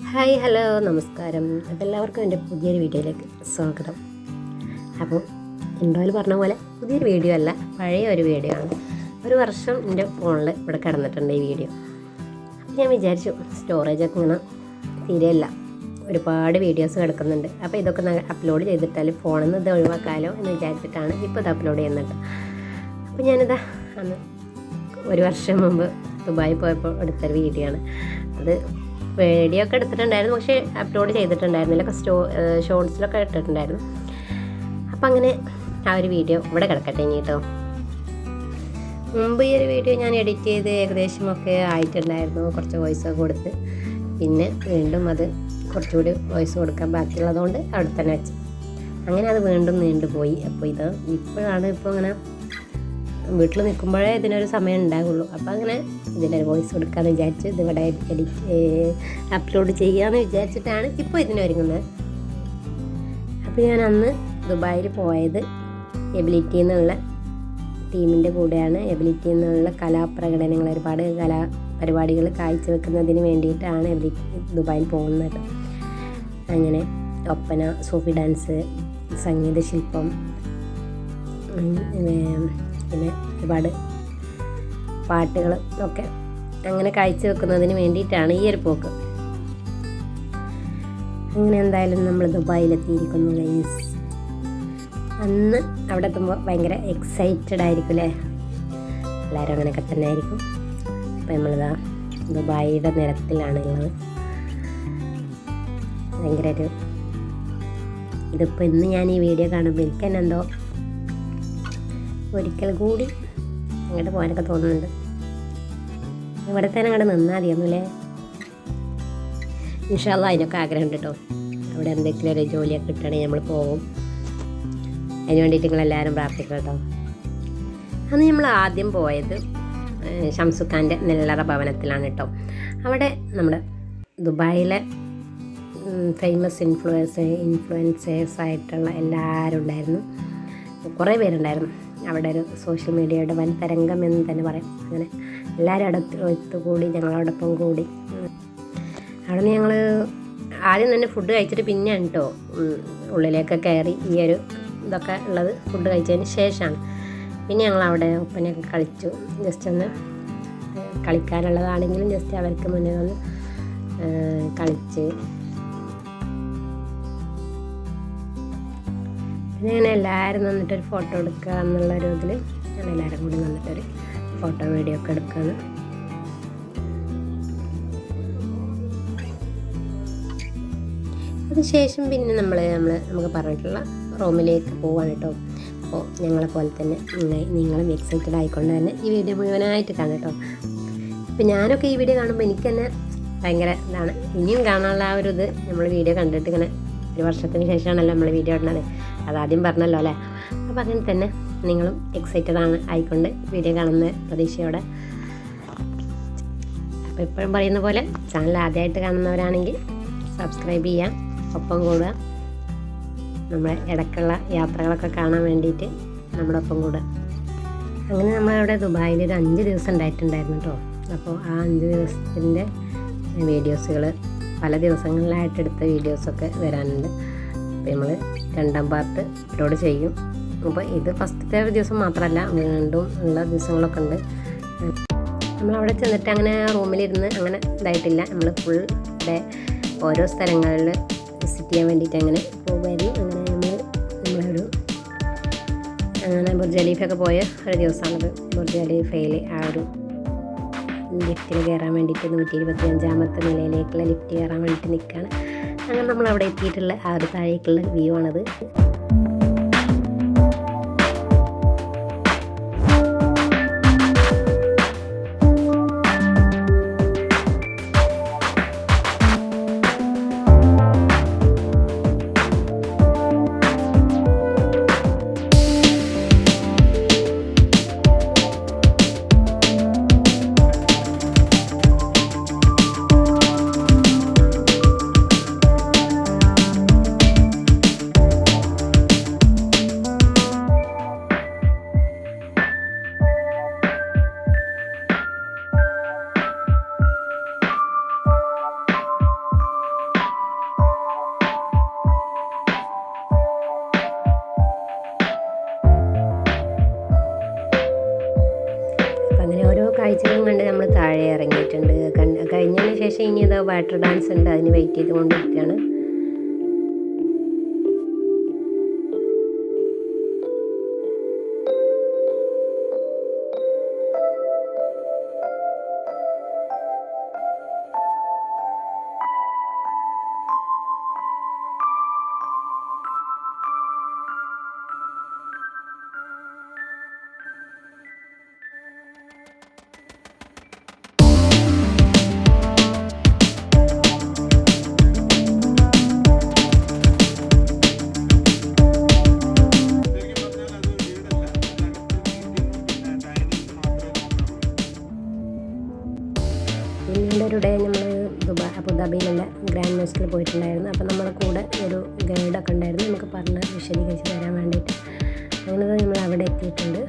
Hi hello നമസ്കാരം. അപ്പോൾ എല്ലാവർക്കും എന്റെ പുതിയൊരു വീഡിയോയിലേക്ക് സ്വാഗതം. അപ്പോൾ ഇൻട്രോയിൽ പറഞ്ഞ പോലെ പുതിയൊരു വീഡിയോ അല്ല പഴയ ഒരു വീഡിയോ ആണ്. ഒരു വർഷം എന്റെ ഫോണിൽ ഇവിടെ കിടന്നിട്ടുണ്ട് ഈ വീഡിയോ. അപ്പോൾ ഞാൻ വിചാരിച്ചു സ്റ്റോറേജൊക്കെ ഇങ്ങനെ തീരെയല്ല ഒരുപാട് വീഡിയോസ് കിടക്കുന്നുണ്ട്. അപ്പോൾ ഇതൊക്കെ അപ്ലോഡ് ചെയ്തിട്ടാൽ ഫോണിൽ നിന്ന് ഇത് ഒഴിവാക്കാമല്ലോ എന്ന് വിചാരിച്ചിട്ടാണ് ഇപ്പോൾ ഇത് അപ്ലോഡ് ചെയ്യുന്നത്. അപ്പോൾ ഞാനിതാ അന്ന് ഒരു വർഷം മുമ്പ് ദുബായി പോയപ്പോൾ എടുത്തൊരു വീഡിയോ ആണ്. അത് വീഡിയോ ഒക്കെ എടുത്തിട്ടുണ്ടായിരുന്നു. പക്ഷേ അപ്ലോഡ് ചെയ്തിട്ടുണ്ടായിരുന്നില്ല. സ്റ്റോ ഷോർട്സിലൊക്കെ ഇട്ടിട്ടുണ്ടായിരുന്നു. അപ്പം അങ്ങനെ ആ ഒരു വീഡിയോ ഇവിടെ കിടക്കട്ടെ ഇനി കേട്ടോ മുമ്പ് ഈ ഒരു വീഡിയോ ഞാൻ എഡിറ്റ് ചെയ്ത് ഏകദേശം ഏകദേശമൊക്കെ ആയിട്ടുണ്ടായിരുന്നു. കുറച്ച് വോയിസ് ഒക്കെ കൊടുത്ത്. പിന്നെ വീണ്ടും അത് കുറച്ചുകൂടി വോയിസ് കൊടുക്കാൻ ബാക്കിയുള്ളതുകൊണ്ട് അവിടെ തന്നെ വെച്ച്. അങ്ങനെ അത് വീണ്ടും നീണ്ടുപോയി. അപ്പോൾ ഇത് ഇപ്പോഴാണ് ഇപ്പോൾ ഇങ്ങനെ വീട്ടിൽ നിൽക്കുമ്പോഴേ ഇതിനൊരു സമയം ഉണ്ടാകുള്ളൂ അപ്പോൾ അങ്ങനെ ഇതിനൊരു വോയിസ് കൊടുക്കാമെന്ന് വിചാരിച്ച് ഇതിവിടെ എഡിറ്റ് അപ്ലോഡ് ചെയ്യാമെന്ന് വിചാരിച്ചിട്ടാണ് ഇപ്പോൾ ഇതിനൊരുങ്ങുന്നത് അപ്പോൾ ഞാൻ അന്ന് ദുബായിൽ പോയത് എബിലിറ്റി എന്നുള്ള ടീമിന്റെ കൂടെയാണ്. എബിലിറ്റി എന്നുള്ള കലാപ്രകടനങ്ങൾ ഒരുപാട് കലാ പരിപാടികൾ കാഴ്ചവെക്കുന്നതിന് വേണ്ടിയിട്ടാണ് എബിലിറ്റി ദുബായിൽ പോകുന്നത്. അങ്ങനെ ഒപ്പന സൂഫി ഡാൻസ് സംഗീത ശില്പം ഉം, ഏം, പിന്നെ ഒരുപാട് പാട്ടുകൾ ഒക്കെ അങ്ങനെ കാഴ്ച വെക്കുന്നതിന് വേണ്ടിയിട്ടാണ് ഈ ഒരു പോക്ക്. അങ്ങനെ എന്തായാലും നമ്മൾ ദുബായിലെത്തിയിരിക്കുന്നു ഗൈസ് അന്ന് അവിടെ എത്തുമ്പോൾ ഭയങ്കര എക്സൈറ്റഡ് ആയിരിക്കും അല്ലേ എല്ലാവരും അങ്ങനെയൊക്കെ തന്നെ ആയിരിക്കും അപ്പം നമ്മളിതാ ദുബായിയുടെ നിരത്തിലാണ് ഉള്ളത്. ഭയങ്കര ഒരു ഇതിപ്പോൾ ഇന്ന് ഞാൻ ഈ വീഡിയോ കാണുമ്പോൾ എനിക്ക് തന്നെ എന്തോ ഒരിക്കൽ കൂടി അങ്ങോട്ട് പോകാനൊക്കെ തോന്നുന്നുണ്ട്. ഇവിടെ തന്നെ അങ്ങോട്ട് നിന്നാൽ മതിയൊന്നുമില്ലേ ഇൻഷാല്ല അതിനൊക്കെ ആഗ്രഹമുണ്ട് കേട്ടോ. അവിടെ എന്തെങ്കിലും ഒരു ജോലിയൊക്കെ കിട്ടുകയാണെങ്കിൽ നമ്മൾ പോകും അതിന് വേണ്ടിയിട്ട് നിങ്ങളെല്ലാവരും പ്രാർത്ഥിക്കും കേട്ടോ. അന്ന് നമ്മൾ ആദ്യം പോയത് ഷംസുഖാന്റെ നെല്ലറ ഭവനത്തിലാണ് കേട്ടോ. അവിടെ നമ്മൾ ദുബായിലെ ഫേമസ് ഇൻഫ്ലുവൻസ് ഇൻഫ്ലുവൻസേഴ്സ് ആയിട്ടുള്ള എല്ലാവരും ഉണ്ടായിരുന്നു. കുറേ പേരുണ്ടായിരുന്നു. അവിടെ ഒരു സോഷ്യൽ മീഡിയയുടെ വൻ തരംഗം എന്ന് തന്നെ പറയാം. അങ്ങനെ എല്ലാവരും അടുത്ത് ഒത്തുകൂടി ഞങ്ങളോടൊപ്പം കൂടി. അവിടെ നിന്ന് ഞങ്ങൾ ആദ്യം തന്നെ ഫുഡ് കഴിച്ചിട്ട് പിന്നെയാണ് കേട്ടോ ഉള്ളിലേക്ക് കയറി ഈ ഒരു ഇതൊക്കെ ഉള്ളത് ഫുഡ് കഴിച്ചതിന് ശേഷമാണ്. പിന്നെ ഞങ്ങൾ അവിടെ ഒപ്പനയൊക്കെ കളിച്ചു. ജസ്റ്റ് ഒന്ന് കളിക്കാനുള്ളതാണെങ്കിലും ജസ്റ്റ് അവർക്ക് മുന്നിൽ ഒന്ന് കളിച്ച്. അങ്ങനെ എല്ലാവരും നിന്നിട്ടൊരു ഫോട്ടോ എടുക്കുക എന്നുള്ള ഒരു ഇതിൽ ഞാൻ എല്ലാവരും കൂടി നിന്നിട്ടൊരു ഫോട്ടോ വീഡിയോ ഒക്കെ എടുക്കുകയാണ്. അതിനുശേഷം പിന്നെ നമ്മൾ നമ്മൾ നമുക്ക് പറഞ്ഞിട്ടുള്ള റൂമിലേക്ക് പോവാണ് കേട്ടോ. അപ്പോൾ ഞങ്ങളെ പോലെ തന്നെ നിങ്ങളും എക്സൈറ്റഡ് ആയിക്കൊണ്ട് തന്നെ ഈ വീഡിയോ മുഴുവനായിട്ട് കാണും കേട്ടോ. ഇപ്പം ഞാനൊക്കെ ഈ വീഡിയോ കാണുമ്പോൾ എനിക്ക് തന്നെ ഭയങ്കര ഇതാണ്. ഇനിയും കാണാനുള്ള ആ ഒരു ഇത് നമ്മൾ വീഡിയോ കണ്ടിട്ട് ഇങ്ങനെ ഒരു വർഷത്തിന് ശേഷമാണല്ലോ നമ്മൾ വീഡിയോ ഇടുന്നത്. അതാദ്യം പറഞ്ഞല്ലോ അല്ലേ? അപ്പോൾ അങ്ങനെ തന്നെ നിങ്ങളും എക്സൈറ്റഡ് ആണ് ആയിക്കൊണ്ട് വീഡിയോ കാണുന്ന പ്രതീക്ഷയോടെ. അപ്പോൾ എപ്പോഴും പറയുന്ന പോലെ ചാനൽ ആദ്യമായിട്ട് കാണുന്നവരാണെങ്കിൽ സബ്സ്ക്രൈബ് ചെയ്യാം ഒപ്പം കൂടുക. നമ്മുടെ ഇടയ്ക്കുള്ള യാത്രകളൊക്കെ കാണാൻ വേണ്ടിയിട്ട് നമ്മുടെ ഒപ്പം കൂടുക. അങ്ങനെ നമ്മളവിടെ ദുബായിൽ ഒരു അഞ്ച് ദിവസം ഉണ്ടായിട്ടുണ്ടായിരുന്നു കേട്ടോ അപ്പോൾ ആ അഞ്ച് ദിവസത്തിന്റെ വീഡിയോസുകൾ പല ദിവസങ്ങളിലായിട്ട് എടുത്ത വീഡിയോസൊക്കെ വരാനുണ്ട്. അപ്പോൾ നമ്മൾ രണ്ടാം പാർട്ട് അപ്ലോഡ് ചെയ്യും. അപ്പോൾ ഇത് ഫസ്റ്റത്തെ ഒരു ദിവസം മാത്രമല്ല വീണ്ടും ഉള്ള ദിവസങ്ങളൊക്കെ ഉണ്ട്. നമ്മൾ അവിടെ ചെന്നിട്ട് അങ്ങനെ റൂമിലിരുന്ന് അങ്ങനെ ഇതായിട്ടില്ല. നമ്മൾ ഫുൾ ഡേ ഓരോ സ്ഥലങ്ങളിൽ വിസിറ്റ് ചെയ്യാൻ വേണ്ടിയിട്ട് അങ്ങനെ പോകുമായിരുന്നു. അങ്ങനെ നമ്മൾ നമ്മളൊരു അങ്ങനെ ബുർജ് ഖലീഫൊക്കെ പോയ ഒരു ദിവസമാണത് ബുർജ് ഖലീഫയിൽ ആ ഒരു ലിഫ്റ്റിൽ കയറാൻ വേണ്ടിയിട്ട് നൂറ്റി ഇരുപത്തി അഞ്ചാമത്തെ നിലയിലേക്കുള്ള ലിഫ്റ്റ് കയറാൻ വേണ്ടിയിട്ട് നിൽക്കുകയാണ്. അങ്ങനെ നമ്മൾ അവിടെ എത്തിയിട്ടുള്ള ആ ഒരു താഴേക്കുള്ള വ്യൂ ആണത്. വെച്ചതും കണ്ട് നമ്മൾ താഴെ ഇറങ്ങിയിട്ടുണ്ട്. കഴിഞ്ഞതിന് ശേഷം ഇനി ഇതാ വാട്ടർ ഡാൻസ് ഉണ്ട്. അതിന് വെയിറ്റ് ചെയ്തുകൊണ്ടിരിക്കുകയാണ്. പിന്നീട് ഒരു ഡേ നമ്മൾ ദുബായ് അബുദാബിയിലുള്ള ഗ്രാൻഡ് മോസ്കിൽ പോയിട്ടുണ്ടായിരുന്നു. അപ്പോൾ നമ്മുടെ കൂടെ ഒരു ഗൈഡൊക്കെ ഉണ്ടായിരുന്നു. നമുക്ക് പറഞ്ഞ് വിശദീകരിച്ച് തരാൻ വേണ്ടിയിട്ട്. അങ്ങനെ നമ്മൾ അവിടെ എത്തിയിട്ടുണ്ട്.